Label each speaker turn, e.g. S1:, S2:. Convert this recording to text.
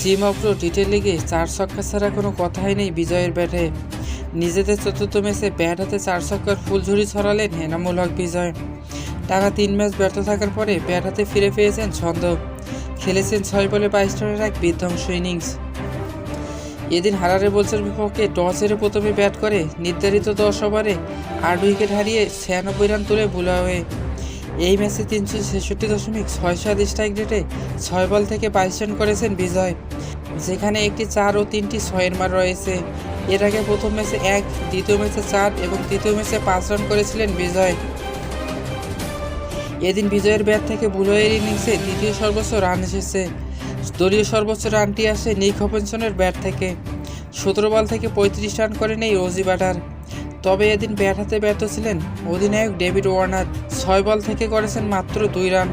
S1: Gym অপ্রো detail লিগে চার ছক্কা ছাড়া কোনো কথাই নেই বিজয়ের ব্যাটে। নিজেদের চতুর্থ ম্যাচে ব্যাট হাতে চার ছক্কার ফুলঝুরি ছড়ালেন এনামুল হক বিজয়। টানা তিন ম্যাচ ব্যর্থ থাকার পরে ব্যাট হাতে ফিরে পেয়েছেন ছন্দ। খেলেছেন ছয় বলে বাইশ রানের এক বিধ্বংস ইনিংস। এদিন হারারে বোলসের বিপক্ষে টস হেরে প্রথমে ব্যাট করে। নির্ধারিত দশ ওভারে আট উইকেট হারিয়ে ছিয়ানব্বই রান তুলে বুলা হয়ে এই ম্যাচে তিনশো ছেষট্টি দশমিক ছয় সাত স্ট্রাইক রেটে ছয় বল থেকে বাইশ রান করেছেন বিজয়। যেখানে একটি চার ও তিনটি ছয়ের মার রয়েছে। এর আগে প্রথম ম্যাচে এক, দ্বিতীয় ম্যাচে চার এবং তৃতীয় ম্যাচে পাঁচ রান করেছিলেন বিজয়। এদিন বিজয়ের ব্যাট থেকে বুলয়ের ইনিংসে দ্বিতীয় সর্বোচ্চ রান এসেছে। দলীয় সর্বোচ্চ রানটি আসে নিক হপেনসনের ব্যাট থেকে। সতেরো বল থেকে পঁয়ত্রিশ রান করেন এই রোজি ব্যাটার তবে এদিন ব্যাট হাতে ব্যর্থ ছিলেন অধিনায়ক ডেভিড ওয়ার্নার। ছয় বল থেকে করেছেন মাত্র দুই রান।